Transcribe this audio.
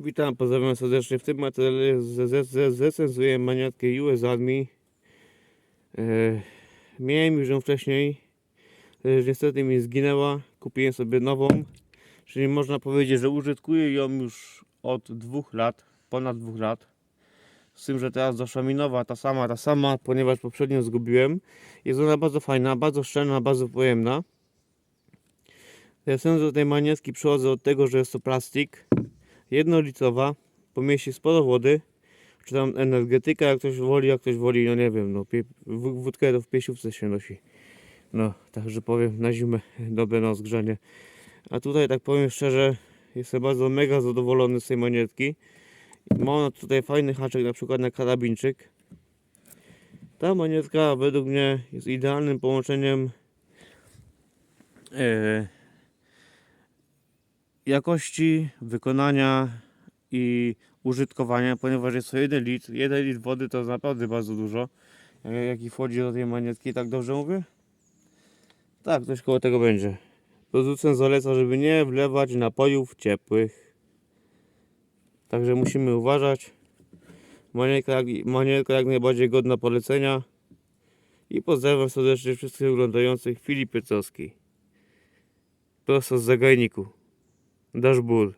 Witam, pozdrawiam serdecznie. W tym materiale zrecenzuję maniatkę US Army. E, miałem już ją wcześniej, lecz niestety mi zginęła. Kupiłem sobie nową, czyli można powiedzieć, że użytkuję ją już od dwóch lat, ponad dwóch lat. Z tym, że teraz doszła mi nowa, ta sama, ta sama, ponieważ poprzednią zgubiłem. Jest ona bardzo fajna, bardzo szczelna, bardzo pojemna. Sens do tej maniatki przychodzę od tego, że jest to plastik jednolitrowa, pomieści sporo wody, czy tam energetyka, jak ktoś woli, jak ktoś woli, no nie wiem, no wódkę to w piesiówce się nosi. No, także powiem, na zimę dobre na zgrzanie. A tutaj tak powiem szczerze, jestem bardzo mega zadowolony z tej manietki. Ma ona tutaj fajny haczek na przykład na karabinczyk. Ta manietka według mnie jest idealnym połączeniem e, jakości wykonania i użytkowania, ponieważ jest to 1 litr. 1 litr wody to naprawdę bardzo dużo. Jak- Jaki wchodzi do tej manietki, tak dobrze mówię? Tak, coś koło tego będzie. Producent zaleca, żeby nie wlewać napojów ciepłych. Także musimy uważać. Manietka manietka jak najbardziej godna polecenia. I pozdrawiam serdecznie wszystkich oglądających Filip Piecowski. Prosto z zagajniku. Дашбур.